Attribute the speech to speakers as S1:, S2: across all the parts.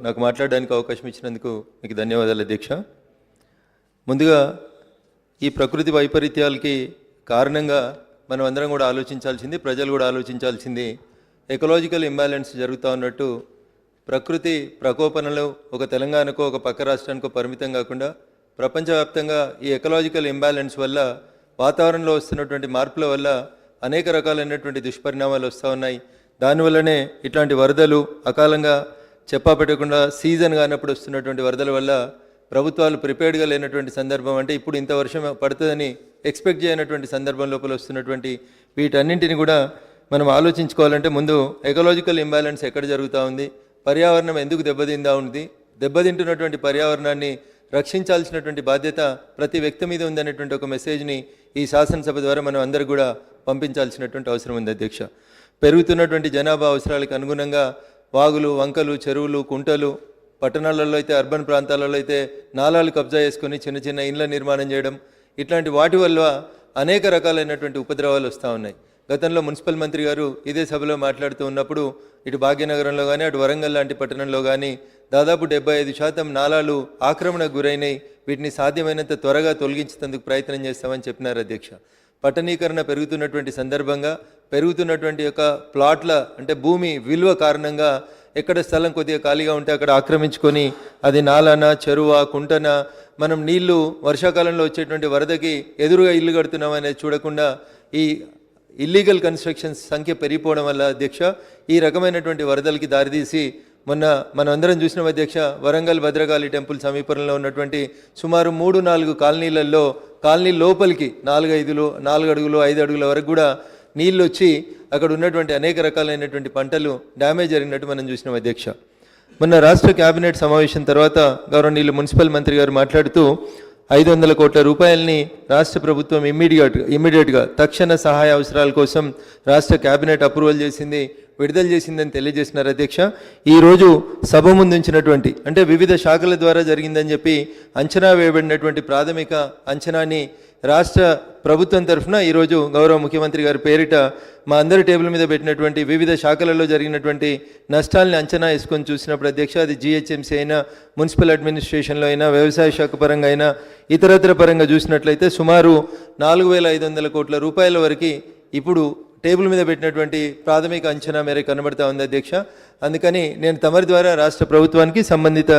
S1: నాకు మాట్లాడడానికి అవకాశం ఇచ్చినందుకు మీకు ధన్యవాదాలు అధ్యక్ష. ముందుగా ఈ ప్రకృతి వైపరీత్యాలకి కారణంగా మనం అందరం కూడా ఆలోచించాల్సింది ప్రజలు కూడా ఆలోచించాల్సింది ఎకలాజికల్ ఇంబ్యాలెన్స్ జరుగుతూ ఉన్నట్టు ప్రకృతి ప్రకోపనలు ఒక తెలంగాణకు ఒక పక్క రాష్ట్రానికో పరిమితం కాకుండా ప్రపంచవ్యాప్తంగా ఈ ఎకలాజికల్ ఇంబ్యాలెన్స్ వల్ల వాతావరణంలో వస్తున్నటువంటి మార్పుల వల్ల అనేక రకాలైనటువంటి దుష్పరిణామాలు వస్తూ ఉన్నాయి. దానివల్లనే ఇట్లాంటి వరదలు అకాలంగా చెప్పా పెట్టకుండా సీజన్ కానప్పుడు వస్తున్నటువంటి వరదల వల్ల ప్రభుత్వాలు ప్రిపేర్డ్గా లేనటువంటి సందర్భం అంటే ఇప్పుడు ఇంత వర్షం పడుతుందని ఎక్స్పెక్ట్ చేయనటువంటి సందర్భం లోపల వస్తున్నటువంటి వీటన్నింటిని కూడా మనం ఆలోచించుకోవాలంటే ముందు ఎకలాజికల్ ఇంబ్యాలెన్స్ ఎక్కడ జరుగుతూ ఉంది? పర్యావరణం ఎందుకు దెబ్బతిందా ఉంది? దెబ్బతింటున్నటువంటి పర్యావరణాన్ని రక్షించాల్సినటువంటి బాధ్యత ప్రతి వ్యక్తి మీద ఉందనేటువంటి ఒక మెసేజ్ని ఈ శాసనసభ ద్వారా మనం అందరూ కూడా పంపించాల్సినటువంటి అవసరం ఉంది అధ్యక్ష. పెరుగుతున్నటువంటి జనాభా అవసరాలకు అనుగుణంగా వాగులు వంకలు చెరువులు కుంటలు పట్టణాలలో అయితే అర్బన్ ప్రాంతాలలో అయితే నాలాలు కబ్జా చేసుకొని చిన్న చిన్న ఇండ్ల నిర్మాణం చేయడం ఇట్లాంటి వాటి వల్ల అనేక రకాలైనటువంటి ఉపద్రవాలు వస్తూ ఉన్నాయి. గతంలో మున్సిపల్ మంత్రి గారు ఇదే సభలో మాట్లాడుతూ ఉన్నప్పుడు ఇటు భాగ్యనగరంలో కానీ అటు వరంగల్ లాంటి పట్టణంలో కానీ దాదాపు డెబ్బై ఐదు శాతం నాలాలు ఆక్రమణకు గురైనాయి వీటిని సాధ్యమైనంత త్వరగా తొలగించేందుకు ప్రయత్నం చేస్తామని చెప్పినారు అధ్యక్ష. పట్టణీకరణ పెరుగుతున్నటువంటి సందర్భంగా పెరుగుతున్నటువంటి యొక్క ప్లాట్ల అంటే భూమి విలువ కారణంగా ఎక్కడ స్థలం కొద్దిగా ఖాళీగా ఉంటే అక్కడ ఆక్రమించుకొని అది నాలన చెరువ కుంటన మనం నీళ్ళు వర్షాకాలంలో వచ్చేటువంటి వరదకి ఎదురుగా ఇల్లు కడుతున్నాం అనేది చూడకుండా ఈ ఇల్లీగల్ కన్స్ట్రక్షన్స్ సంఖ్య పెరిగిపోవడం వల్ల అధ్యక్ష ఈ రకమైనటువంటి వరదలకి దారితీసి మొన్న మనందరం అందరం చూసిన అధ్యక్ష వరంగల్ భద్రకాళి టెంపుల్ సమీపంలో ఉన్నటువంటి సుమారు మూడు నాలుగు కాలనీలలో కాలనీ లోపలికి నాలుగు ఐదులు నాలుగు అడుగులు ఐదు అడుగుల వరకు కూడా నీళ్ళు వచ్చి అక్కడ ఉన్నటువంటి అనేక రకాలైనటువంటి పంటలు డ్యామేజ్ జరిగినట్టు మనం చూసినాం అధ్యక్ష. మొన్న రాష్ట్ర కేబినెట్ సమావేశం తర్వాత గౌరవనీయులు మున్సిపల్ మంత్రి గారు మాట్లాడుతూ ఐదు వందల కోట్ల రూపాయలని రాష్ట్ర ప్రభుత్వం ఇమ్మీడియట్ ఇమ్మీడియట్గా తక్షణ సహాయ అవసరాల కోసం రాష్ట్ర కేబినెట్ అప్రూవల్ చేసింది విడుదల చేసిందని తెలియజేసినారు అధ్యక్ష. ఈరోజు సభ ముందు ఉంచినటువంటి అంటే వివిధ శాఖల ద్వారా జరిగిందని చెప్పి అంచనా వేయబడినటువంటి ప్రాథమిక అంచనాని రాష్ట్ర ప్రభుత్వం తరఫున ఈరోజు గౌరవ ముఖ్యమంత్రి గారి పేరిట మా అందరి టేబుల్ మీద పెట్టినటువంటి వివిధ శాఖలలో జరిగినటువంటి నష్టాలని అంచనా వేసుకొని చూసినప్పుడు అధ్యక్ష అది జిహెచ్ఎంసీ అయినా మున్సిపల్ అడ్మినిస్ట్రేషన్లో అయినా వ్యవసాయ శాఖ పరంగా అయినా ఇతరత్ర పరంగా చూసినట్లయితే సుమారు నాలుగు వేల ఐదు వందల కోట్ల రూపాయల వరకు ఇప్పుడు టేబుల్ మీద పెట్టినటువంటి ప్రాథమిక అంచనా మేర కనబడతా ఉంది అధ్యక్ష. అందుకని నేను తమరి ద్వారా రాష్ట్ర ప్రభుత్వానికి సంబంధిత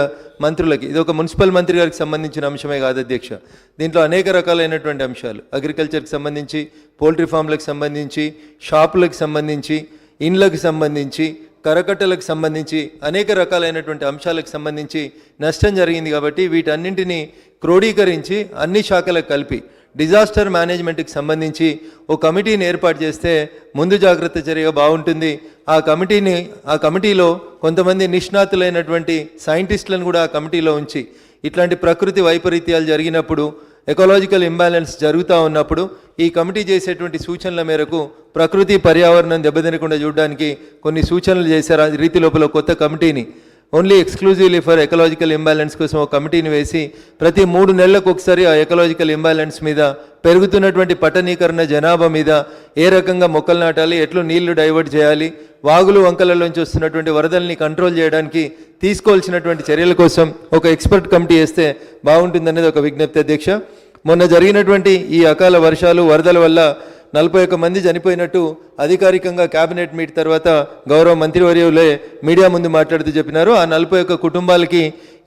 S1: మంత్రులకి ఇది ఒక మున్సిపల్ మంత్రి గారికి సంబంధించిన అంశమే కాదు అధ్యక్ష. దీంట్లో అనేక రకాలైనటువంటి అంశాలు. అగ్రికల్చర్కి సంబంధించి పోల్ట్రీ ఫామ్లకు సంబంధించి షాపులకు సంబంధించి ఇండ్లకు సంబంధించి కరకట్టలకు సంబంధించి అనేక రకాలైనటువంటి అంశాలకు సంబంధించి నష్టం జరిగింది కాబట్టి వీటన్నింటినీ క్రోడీకరించి అన్ని శాఖలకు కలిపి డిజాస్టర్ మేనేజ్మెంట్కి సంబంధించి ఓ కమిటీని ఏర్పాటు చేస్తే ముందు జాగ్రత్త చర్య బాగుంటుంది. ఆ కమిటీని ఆ కమిటీలో కొంతమంది నిష్ణాతులైనటువంటి సైంటిస్టులను కూడా ఆ కమిటీలో ఉంచి ఇట్లాంటి ప్రకృతి వైపరీత్యాలు జరిగినప్పుడు ఎకలాజికల్ ఇంబ్యాలెన్స్ జరుగుతూ ఉన్నప్పుడు ఈ కమిటీ చేసేటువంటి సూచనల మేరకు ప్రకృతి పర్యావరణం దెబ్బతినకుండా చూడడానికి కొన్ని సూచనలు చేశారు. ఆ రీతి లోపల కొత్త కమిటీని only exclusively for ecological imbalance కోసం ఒక కమిటీని వేసి ప్రతి మూడు నెలలకు ఒకసారి ఆ ఎకలాజికల్ ఇంబ్యాలెన్స్ మీద పెరుగుతున్నటువంటి పట్టణీకరణ జనాభా మీద ఏ రకంగా మొక్కలు నాటాలి ఎట్లు నీళ్ళు డైవర్ట్ చేయాలి వాగులు వంకలలోంచి వస్తున్నటువంటి వరదల్ని కంట్రోల్ చేయడానికి తీసుకోవాల్సినటువంటి చర్యల కోసం ఒక ఎక్స్పర్ట్ కమిటీ వేస్తే బాగుంటుందనేది ఒక విజ్ఞప్తి అధ్యక్ష. మొన్న జరిగినటువంటి ఈ అకాల వర్షాలు వరదల వల్ల నలభై ఒక్క మంది చనిపోయినట్టు అధికారికంగా కేబినెట్ మీట్ తర్వాత గౌరవ మంత్రివర్యులే మీడియా ముందు మాట్లాడుతూ చెప్పినారు. ఆ నలభై ఒక్క కుటుంబాలకి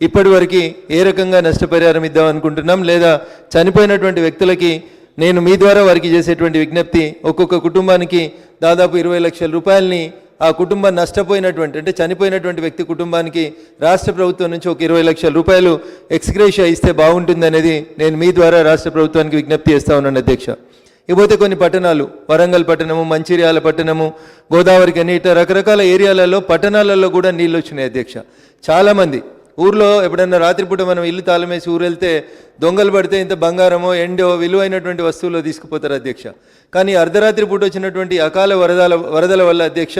S1: ఇప్పటివరకు ఏ రకంగా నష్టపరిహారం ఇద్దాం అనుకుంటున్నాం లేదా చనిపోయినటువంటి వ్యక్తులకి నేను మీ ద్వారా వారికి చేసేటువంటి విజ్ఞప్తి ఒక్కొక్క కుటుంబానికి దాదాపు ఇరవై లక్షల రూపాయలని ఆ కుటుంబం నష్టపోయినటువంటి అంటే చనిపోయినటువంటి వ్యక్తి కుటుంబానికి రాష్ట్ర ప్రభుత్వం నుంచి ఒక ఇరవై లక్షల రూపాయలు ఎక్స్గ్రేషియా ఇస్తే బాగుంటుందనేది నేను మీ ద్వారా రాష్ట్ర ప్రభుత్వానికి విజ్ఞప్తి చేస్తా ఉన్నాను అధ్యక్ష. ఇకపోతే కొన్ని పట్టణాలు వరంగల్ పట్టణము మంచిర్యాల పట్టణము గోదావరి కానీ ఇట్లా రకరకాల ఏరియాలలో పట్టణాలలో కూడా నీళ్ళు వచ్చినాయి అధ్యక్ష. చాలామంది. ఊర్లో ఎప్పుడన్నా రాత్రిపూట మనం ఇల్లు తాళమేసి ఊరు వెళ్తే దొంగలు పడితే ఇంత బంగారమో ఎండో విలువైనటువంటి వస్తువులు తీసుకుపోతారు అధ్యక్ష. కానీ అర్ధరాత్రి పూట వచ్చినటువంటి అకాల వరదల వరదల వల్ల అధ్యక్ష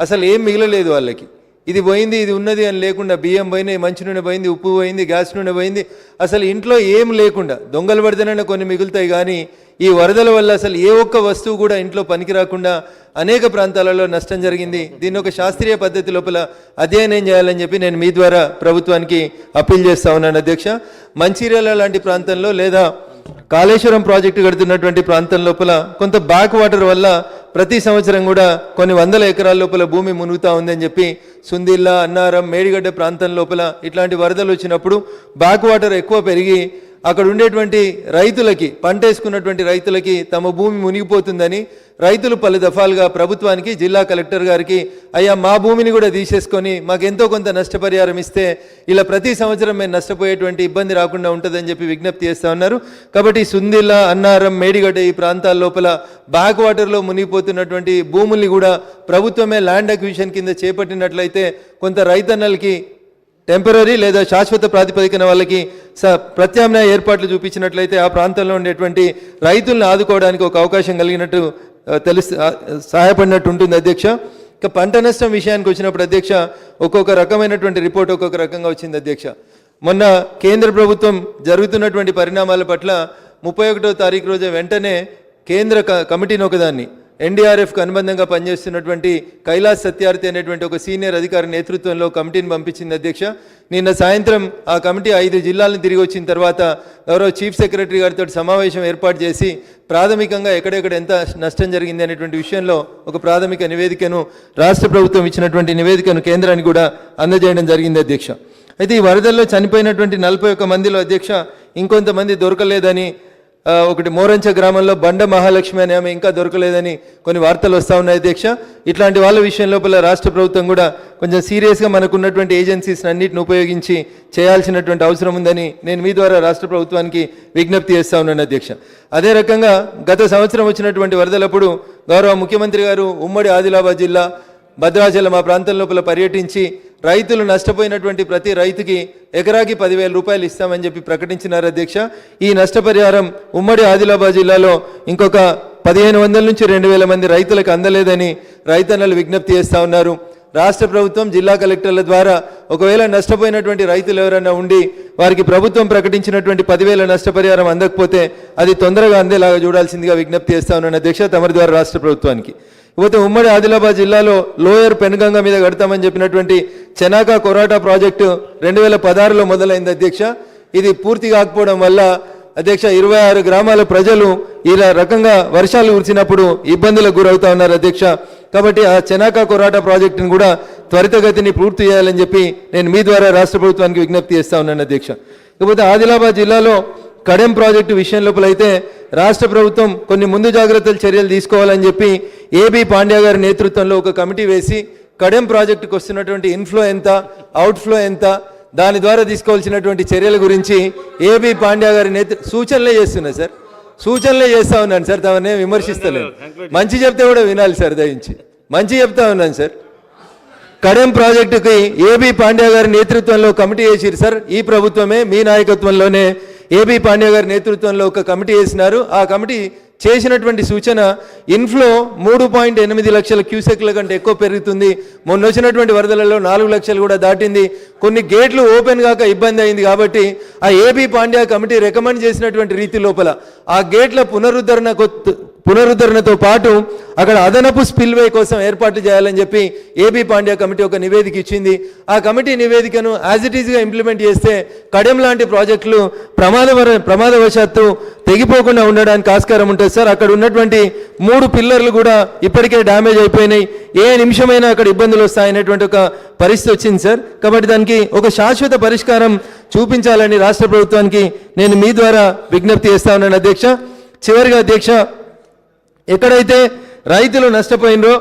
S1: అసలు ఏం మిగలలేదు వాళ్ళకి. ఇది పోయింది ఇది ఉన్నది అని లేకుండా బియ్యం పోయినాయి మంచి నూనె పోయింది ఉప్పు పోయింది గ్యాస్ నూనె పోయింది అసలు ఇంట్లో ఏం లేకుండా దొంగలు పడితేనైనా కొన్ని మిగులుతాయి కానీ ఈ వరదల వల్ల అసలు ఏ ఒక్క వస్తువు కూడా ఇంట్లో పనికి రాకుండా అనేక ప్రాంతాలలో నష్టం జరిగింది. దీన్ని ఒక శాస్త్రీయ పద్ధతి లోపల అధ్యయనం చేయాలని చెప్పి నేను మీ ద్వారా ప్రభుత్వానికి అప్పీల్ చేస్తా ఉన్నాను అధ్యక్ష. మంచిర్యాల లాంటి ప్రాంతంలో లేదా కాళేశ్వరం ప్రాజెక్టు కడుతున్నటువంటి ప్రాంతం లోపల కొంత బ్యాక్ వాటర్ వల్ల ప్రతి సంవత్సరం కూడా కొన్ని వందల ఎకరాల లోపల భూమి మునుగుతా ఉందని చెప్పి సుందిల్లా అన్నారం మేడిగడ్డ ప్రాంతం లోపల ఇట్లాంటి వరదలు వచ్చినప్పుడు బ్యాక్ వాటర్ ఎక్కువ పెరిగి అక్కడ ఉండేటువంటి రైతులకి పంట వేసుకున్నటువంటి రైతులకి తమ భూమి మునిగిపోతుందని రైతులు పలు దఫాలుగా ప్రభుత్వానికి జిల్లా కలెక్టర్ గారికి అయ్యా మా భూమిని కూడా తీసేసుకొని మాకు ఎంతో కొంత నష్టపరిహారం ఇస్తే ఇలా ప్రతి సంవత్సరం మేము నష్టపోయేటువంటి ఇబ్బంది రాకుండా ఉంటుందని చెప్పి విజ్ఞప్తి చేస్తా ఉన్నారు. కాబట్టి సుందిల్ల అన్నారం మేడిగడ్డ ఈ ప్రాంతాల లోపల బ్యాక్ వాటర్లో మునిగిపోతున్నటువంటి భూముల్ని కూడా ప్రభుత్వమే ల్యాండ్ అక్విజిషన్ కింద చేపట్టినట్లయితే కొంత రైతన్నలకి టెంపరీ లేదా శాశ్వత ప్రాతిపదికన వాళ్ళకి స ప్రత్యామ్నాయ ఏర్పాట్లు చూపించినట్లయితే ఆ ప్రాంతంలో ఉండేటువంటి రైతులను ఆదుకోవడానికి ఒక అవకాశం కలిగినట్టు ఆ, తెలుసు సహాయపడినట్టు ఉంటుంది అధ్యక్ష. ఇక పంట నష్టం విషయానికి వచ్చినప్పుడు అధ్యక్ష ఒక్కొక్క రకమైనటువంటి రిపోర్ట్ ఒక్కొక్క రకంగా వచ్చింది అధ్యక్ష. మొన్న కేంద్ర ప్రభుత్వం జరుగుతున్నటువంటి పరిణామాల పట్ల ముప్పై ఒకటో తారీఖు రోజు వెంటనే కేంద్ర క- కమిటీని ఒకదాన్ని ఎన్డీఆర్ఎఫ్కి అనుబంధంగా పనిచేస్తున్నటువంటి కైలాస్ సత్యార్థి అనేటువంటి ఒక సీనియర్ అధికారి నేతృత్వంలో కమిటీని పంపించింది అధ్యక్ష. నిన్న సాయంత్రం ఆ కమిటీ ఐదు జిల్లాలను తిరిగి వచ్చిన తర్వాత గౌరవ చీఫ్ సెక్రటరీ గారితో సమావేశం ఏర్పాటు చేసి ప్రాథమికంగా ఎక్కడెక్కడ ఎంత నష్టం జరిగింది అనేటువంటి విషయంలో ఒక ప్రాథమిక నివేదికను రాష్ట్ర ప్రభుత్వం ఇచ్చినటువంటి నివేదికను కేంద్రానికి కూడా అందజేయడం జరిగింది అధ్యక్ష. అయితే ఈ వరదల్లో చనిపోయినటువంటి నలభై ఒక్క మందిలో అధ్యక్ష ఇంకొంతమంది దొరకలేదని ఒకటి మోరంచ గ్రామంలో బండ మహాలక్ష్మి అనే ఆమె ఇంకా దొరకలేదని కొన్ని వార్తలు వస్తూ ఉన్నాయి అధ్యక్ష. ఇట్లాంటి వాళ్ళ విషయం లోపల రాష్ట్ర ప్రభుత్వం కూడా కొంచెం సీరియస్గా మనకు ఉన్నటువంటి ఏజెన్సీస్ అన్నిటిని ఉపయోగించి చేయాల్సినటువంటి అవసరం ఉందని నేను మీ ద్వారా రాష్ట్ర ప్రభుత్వానికి విజ్ఞప్తి చేస్తా ఉన్నాను అధ్యక్ష. అదే రకంగా గత సంవత్సరం వచ్చినటువంటి వరదలప్పుడు గౌరవ ముఖ్యమంత్రి గారు ఉమ్మడి ఆదిలాబాద్ జిల్లా భద్రాచలం ఆ ప్రాంతం లోపల పర్యటించి రైతులు నష్టపోయినటువంటి ప్రతి రైతుకి ఎకరాకి పదివేల రూపాయలు ఇస్తామని చెప్పి ప్రకటించినారు అధ్యక్ష. ఈ నష్టపరిహారం ఉమ్మడి ఆదిలాబాద్ జిల్లాలో ఇంకొక పదిహేను వందల నుంచి రెండు వేల మంది రైతులకు అందలేదని రైతన్నలు విజ్ఞప్తి చేస్తా ఉన్నారు. రాష్ట్ర ప్రభుత్వం జిల్లా కలెక్టర్ల ద్వారా ఒకవేళ నష్టపోయినటువంటి రైతులు ఎవరైనా ఉండి వారికి ప్రభుత్వం ప్రకటించినటువంటి పదివేల నష్టపరిహారం అందకపోతే అది తొందరగా అందేలాగా చూడాల్సిందిగా విజ్ఞప్తి చేస్తా ఉన్నాను అధ్యక్ష తమరి ద్వారా రాష్ట్ర ప్రభుత్వానికి. ఇకపోతే ఉమ్మడి ఆదిలాబాద్ జిల్లాలో లోయర్ పెనుగంగ మీద కడతామని చెప్పినటువంటి చెనాక కొరాటా ప్రాజెక్టు రెండు వేల పదహారులో మొదలైంది అధ్యక్ష. ఇది పూర్తి కాకపోవడం వల్ల అధ్యక్ష ఇరవై ఆరు గ్రామాల ప్రజలు ఇలా రకంగా వర్షాలు కురిసినప్పుడు ఇబ్బందులకు గురవుతా ఉన్నారు అధ్యక్ష. కాబట్టి ఆ చెనాక కొరాటా ప్రాజెక్టును కూడా త్వరితగతిని పూర్తి చేయాలని చెప్పి నేను మీ ద్వారా రాష్ట్ర ప్రభుత్వానికి విజ్ఞప్తి చేస్తా ఉన్నాను అధ్యక్ష. ఇకపోతే ఆదిలాబాద్ జిల్లాలో కడెం ప్రాజెక్టు విషయం లోపలైతే రాష్ట్ర ప్రభుత్వం కొన్ని ముందు జాగ్రత్తలు చర్యలు తీసుకోవాలని చెప్పి ఏబి పాండ్యా గారి నేతృత్వంలో ఒక కమిటీ వేసి కడెం ప్రాజెక్టుకు వస్తున్నటువంటి ఇన్ఫ్లో ఎంత అవుట్ఫ్లో ఎంత దాని ద్వారా తీసుకోవాల్సినటువంటి చర్యల గురించి ఏబి పాండ్యా గారి నేతృ సూచనలే చేస్తున్నా సార్. సూచనలే చేస్తా ఉన్నాను సార్ తమనే విమర్శిస్తలేదు. మంచి చెప్తే కూడా వినాలి సార్ దయించి మంచి చెప్తా ఉన్నాను సార్. కడెం ప్రాజెక్టుకి ఏబి పాండ్యా గారి నేతృత్వంలో కమిటీ వేసిరు సార్. ఈ ప్రభుత్వమే మీ నాయకత్వంలోనే ఏబి పాండ్య గారి నేతృత్వంలో ఒక కమిటీ వేసినారు. ఆ కమిటీ చేసినటువంటి సూచన ఇన్ఫ్లో మూడు పాయింట్ ఎనిమిది లక్షల క్యూసెక్ల కంటే ఎక్కువ పెరుగుతుంది. మొన్న వచ్చినటువంటి వరదలలో నాలుగు లక్షలు కూడా దాటింది. కొన్ని గేట్లు ఓపెన్ కాక ఇబ్బంది అయింది కాబట్టి ఆ ఏబీ పాండ్యా కమిటీ రికమెండ్ చేసినటువంటి రీతి లోపల ఆ గేట్ల పునరుద్ధరణ కొత్త- పునరుద్ధరణతో పాటు అక్కడ అదనపు స్పిల్వే కోసం ఏర్పాట్లు చేయాలని చెప్పి ఏబీ పాండ్యా కమిటీ ఒక నివేదిక ఇచ్చింది. ఆ కమిటీ నివేదికను యాజ్ ఇట్ ఈస్గా ఇంప్లిమెంట్ చేస్తే కడెం లాంటి ప్రాజెక్టులు ప్రమాదవర ప్రమాదవశాత్తు తెగిపోకుండా ఉండడానికి ఆస్కారం ఉంటుంది. సార్ అక్కడ ఉన్నటువంటి మూడు పిల్లర్లు కూడా ఇప్పటికే డ్యామేజ్ అయిపోయినాయి. ఏ నిమిషమైనా అక్కడ ఇబ్బందులు వస్తాయనేటువంటి ఒక పరిస్థితి వచ్చింది సార్. కాబట్టి దానికి ఒక శాశ్వత పరిష్కారం చూపించాలని రాష్ట్ర ప్రభుత్వానికి నేను మీ ద్వారా విజ్ఞప్తి చేస్తా ఉన్నాను అధ్యక్ష. చివరిగా అధ్యక్ష ఎక్కడైతే రైతులు నష్టపోయినరో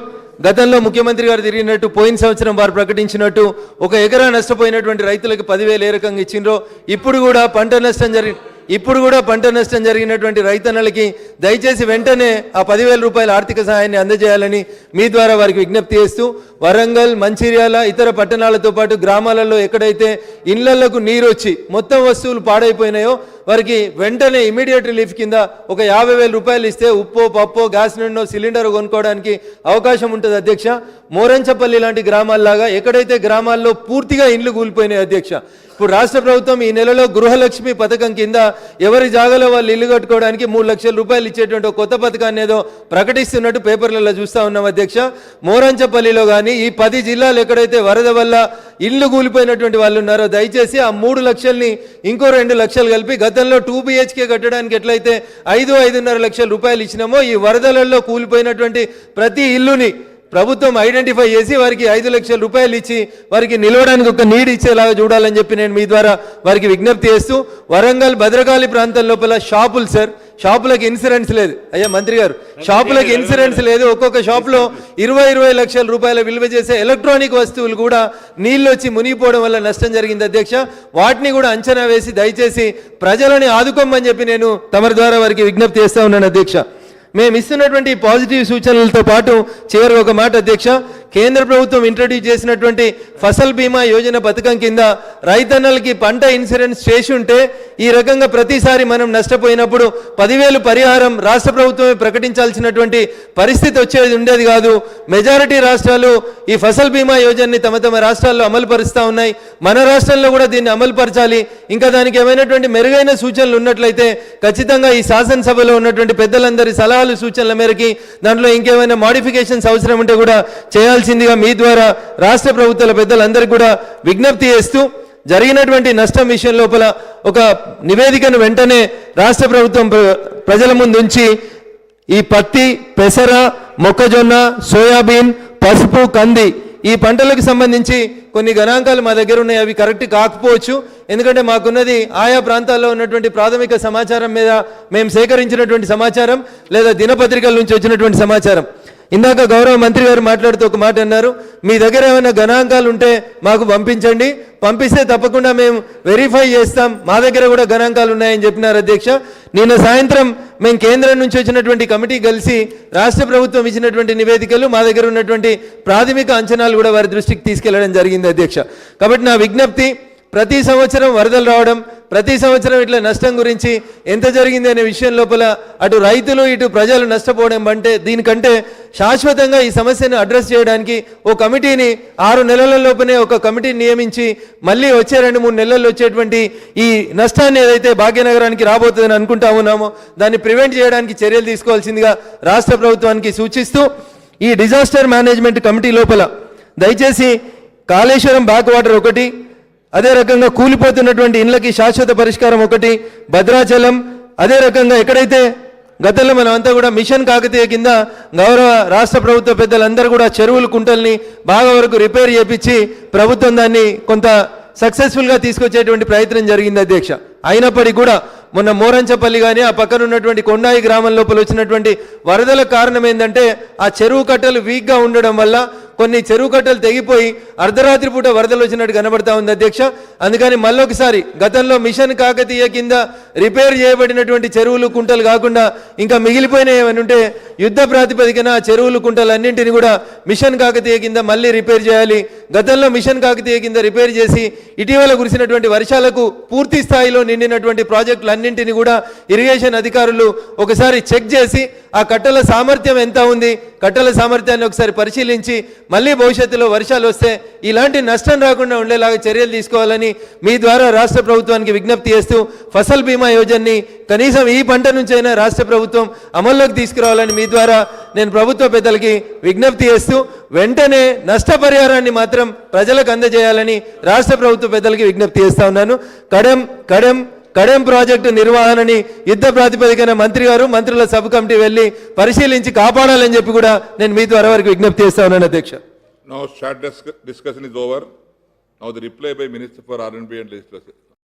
S1: గతంలో ముఖ్యమంత్రి గారు తిరిగినట్టు పోయిన సంవత్సరం వారు ప్రకటించినట్టు ఒక ఎకరా నష్టపోయినటువంటి రైతులకు పదివేలు ఏ రకంగా ఇచ్చిండ్రో ఇప్పుడు కూడా పంట నష్టం జరిగి ఇప్పుడు కూడా పంట నష్టం జరిగినటువంటి రైతన్నలకి దయచేసి వెంటనే ఆ పదివేల రూపాయల ఆర్థిక సహాయాన్ని అందజేయాలని మీ ద్వారా వారికి విజ్ఞప్తి చేస్తూ వరంగల్ మంచిర్యాల ఇతర పట్టణాలతో పాటు గ్రామాలలో ఎక్కడైతే ఇళ్ళలకు నీరు వచ్చి మొత్తం వస్తువులు పాడైపోయినాయో వారికి వెంటనే ఇమీడియట్ రిలీఫ్ కింద ఒక యాభై వేల రూపాయలు ఇస్తే ఉప్పు పప్పు గ్యాస్ నుండో సిలిండర్ కొనుక్కోవడానికి అవకాశం ఉంటుంది అధ్యక్ష. మోరంచపల్లి లాంటి గ్రామాల్లాగా ఎక్కడైతే గ్రామాల్లో పూర్తిగా ఇండ్లు కూలిపోయినాయి అధ్యక్ష ఇప్పుడు రాష్ట్ర ప్రభుత్వం ఈ నెలలో గృహలక్ష్మి పథకం కింద ఎవరి జాగాలో వాళ్ళు ఇల్లు కట్టుకోవడానికి మూడు లక్షల రూపాయలు ఇచ్చేటువంటి కొత్త పథకాన్ని ఏదో ప్రకటిస్తున్నట్టు పేపర్లలో చూస్తా ఉన్నాం అధ్యక్ష. మోరంచపల్లిలో కానీ ఈ పది జిల్లాలు ఎక్కడైతే వరద వల్ల ఇల్లు కూలిపోయినటువంటి వాళ్ళు ఉన్నారో దయచేసి ఆ మూడు లక్షల్ని ఇంకో రెండు లక్షలు కలిపి గతంలో టూ బిహెచ్కే కట్టడానికి ఎట్లయితే ఐదు ఐదున్నర లక్షల రూపాయలు ఇచ్చినామో ఈ వరదలలో కూలిపోయినటువంటి ప్రతి ఇల్లుని ప్రభుత్వం ఐడెంటిఫై చేసి వారికి ఐదు లక్షల రూపాయలు ఇచ్చి వారికి నిలవడానికి ఒక నీడ్ ఇచ్చేలాగా చూడాలని చెప్పి నేను మీ ద్వారా వారికి విజ్ఞప్తి చేస్తూ వరంగల్ భద్రకాళి ప్రాంతం లోపల షాపులు సార్. షాపులకు ఇన్సూరెన్స్ లేదు. అయ్యా మంత్రి గారు షాపులకు ఇన్సూరెన్స్ లేదు. ఒక్కొక్క షాపులో ఇరవై ఇరవై లక్షల రూపాయల విలువ చేసే ఎలక్ట్రానిక్ వస్తువులు కూడా నీళ్ళు వచ్చి మునిగిపోవడం వల్ల నష్టం జరిగింది అధ్యక్ష. వాటిని కూడా అంచనా వేసి దయచేసి ప్రజలని ఆదుకోమని చెప్పి నేను తమరి ద్వారా వారికి విజ్ఞప్తి చేస్తా ఉన్నాను అధ్యక్ష. మేము ఇస్తున్నటువంటి పాజిటివ్ సూచనలతో పాటు చివరి ఒక మాట అధ్యక్ష. కేంద్ర ప్రభుత్వం ఇంట్రడ్యూస్ చేసినటువంటి ఫసల్ బీమా యోజన పథకం కింద రైతన్నలకి పంట ఇన్సూరెన్స్ చేసి ఉంటే ఈ రకంగా ప్రతిసారి మనం నష్టపోయినప్పుడు పదివేలు పరిహారం రాష్ట్ర ప్రభుత్వమే ప్రకటించాల్సినటువంటి పరిస్థితి వచ్చేది ఉండేది కాదు. మెజారిటీ రాష్ట్రాలు ఈ ఫసల్ బీమా యోజనని తమ తమ రాష్ట్రాల్లో అమలు పరుస్తూ ఉన్నాయి. మన రాష్ట్రంలో కూడా దీన్ని అమలు పరచాలి ఇంకా దానికి ఏమైనటువంటి మెరుగైన సూచనలు ఉన్నట్లయితే ఖచ్చితంగా ఈ శాసనసభలో ఉన్నటువంటి పెద్దలందరి సలహాలు సూచనల మేరకి దాంట్లో ఇంకేమైనా మాడిఫికేషన్స్ అవసరం ఉంటే కూడా చేయాల్సిందిగా మీ ద్వారా రాష్ట్ర ప్రభుత్వాల పెద్దలందరికీ కూడా విజ్ఞప్తి చేస్తూ జరిగినటువంటి నష్టం విషయం లోపల ఒక నివేదికను వెంటనే రాష్ట్ర ప్రభుత్వం ప్ర- ప్రజల ముందుంచి ఈ పత్తి పెసర మొక్కజొన్న సోయాబీన్ పసుపు కంది ఈ పంటలకు సంబంధించి కొన్ని గణాంకాలు మా దగ్గర ఉన్నాయి. అవి కరెక్ట్ కాకపోవచ్చు. ఎందుకంటే మాకున్నది ఆయా ప్రాంతాల్లో ఉన్నటువంటి ప్రాథమిక సమాచారం మీద మేము సేకరించినటువంటి సమాచారం లేదా దినపత్రికల నుంచి వచ్చినటువంటి సమాచారం. ఇందాక గౌరవ మంత్రి గారు మాట్లాడుతూ ఒక మాట అన్నారు మీ దగ్గర ఏమైనా గణాంకాలు ఉంటే మాకు పంపించండి. పంపిస్తే తప్పకుండా మేము వెరిఫై చేస్తాం. మా దగ్గర కూడా గణాంకాలు ఉన్నాయని చెప్పినారు అధ్యక్ష. నిన్న సాయంత్రం మేము కేంద్రం నుంచి వచ్చినటువంటి కమిటీ కలిసి రాష్ట్ర ప్రభుత్వం ఇచ్చినటువంటి నివేదికలు మా దగ్గర ఉన్నటువంటి ప్రాథమిక అంచనాలు కూడా వారి దృష్టికి తీసుకెళ్ళడం జరిగింది అధ్యక్ష. కాబట్టి నా విజ్ఞప్తి ప్రతి సంవత్సరం వరదలు రావడం ప్రతి సంవత్సరం ఇట్లా నష్టం గురించి ఎంత జరిగింది అనే విషయం లోపల అటు రైతులు ఇటు ప్రజలు నష్టపోవడం అంటే దీనికంటే శాశ్వతంగా ఈ సమస్యను అడ్రస్ చేయడానికి ఓ కమిటీని ఆరు నెలల లోపనే ఒక కమిటీని నియమించి మళ్ళీ వచ్చే రెండు మూడు నెలల్లో వచ్చేటువంటి ఈ నష్టాన్ని ఏదైతే భాగ్యనగరానికి రాబోతుందని అనుకుంటా ఉన్నామో దాన్ని ప్రివెంట్ చేయడానికి చర్యలు తీసుకోవాల్సిందిగా రాష్ట్ర ప్రభుత్వానికి సూచిస్తూ ఈ డిజాస్టర్ మేనేజ్మెంట్ కమిటీ లోపల దయచేసి కాళేశ్వరం బ్యాక్ వాటర్ ఒకటి అదే రకంగా కూలిపోతున్నటువంటి ఇండ్లకి శాశ్వత పరిష్కారం ఒకటి భద్రాచలం. అదే రకంగా ఎక్కడైతే గతంలో మనం అంతా కూడా మిషన్ కాకతీయ కింద గౌరవ రాష్ట్ర ప్రభుత్వ పెద్దలందరూ కూడా చెరువులు కుంటల్ని బాగా వరకు రిపేర్ చేపించి ప్రభుత్వం దాన్ని కొంత సక్సెస్ఫుల్గా తీసుకొచ్చేటువంటి ప్రయత్నం జరిగింది అధ్యక్ష. అయినప్పటికీ కూడా మొన్న మోరంచపల్లి కానీ ఆ పక్కన ఉన్నటువంటి కొండాయి గ్రామం లోపల వచ్చినటువంటి వరదల కారణం ఏంటంటే ఆ చెరువు కట్టలు వీక్గా ఉండడం వల్ల కొన్ని చెరువు కట్టలు తెగిపోయి అర్ధరాత్రి పూట వరదలు వచ్చినట్టు కనబడతా ఉంది అధ్యక్ష. అందుకని మళ్ళొకసారి గతంలో మిషన్ కాకతీయ కింద రిపేర్ చేయబడినటువంటి చెరువులు కుంటలు కాకుండా ఇంకా మిగిలిపోయిన ఏమైనా ఉంటే యుద్ధ ప్రాతిపదికన చెరువులు కుంటలు అన్నింటిని కూడా మిషన్ కాకతీయ కింద మళ్ళీ రిపేర్ చేయాలి. గతంలో మిషన్ కాకతీయ కింద రిపేర్ చేసి ఇటీవల కురిసినటువంటి వర్షాలకు పూర్తి స్థాయిలో నిండినటువంటి ప్రాజెక్టులన్నింటినీ కూడా ఇరిగేషన్ అధికారులు ఒకసారి చెక్ చేసి ఆ కట్టల సామర్థ్యం ఎంత ఉంది కట్టల సామర్థ్యాన్ని ఒకసారి పరిశీలించి మళ్ళీ భవిష్యత్తులో వర్షాలు వస్తే ఇలాంటి నష్టం రాకుండా ఉండేలాగా చర్యలు తీసుకోవాలని మీ ద్వారా రాష్ట్ర ప్రభుత్వానికి విజ్ఞప్తి చేస్తూ ఫసల్ బీమా యోజనని కనీసం ఈ పంట నుంచైనా రాష్ట్ర ప్రభుత్వం అమల్లోకి తీసుకురావాలని మీ ద్వారా నేను ప్రభుత్వ పెద్దలకి విజ్ఞప్తి చేస్తూ వెంటనే నష్టపరిహారాన్ని మాత్రం ప్రజలకు అందజేయాలని రాష్ట్ర ప్రభుత్వ పెద్దలకి విజ్ఞప్తి చేస్తా ఉన్నాను కడెం కడెం కడెం ప్రాజెక్టు నిర్వహణని యుద్ధ ప్రాతిపదికన మంత్రి గారు మంత్రుల సబ్ కమిటీ వెళ్ళి పరిశీలించి కాపాడాలని చెప్పి కూడా నేను మీ ద్వారా వరకు విజ్ఞప్తి చేస్తా ఉన్నాను అధ్యక్ష
S2: Now short dis- discussion is over. Now the reply by Minister for R&B and Legislation.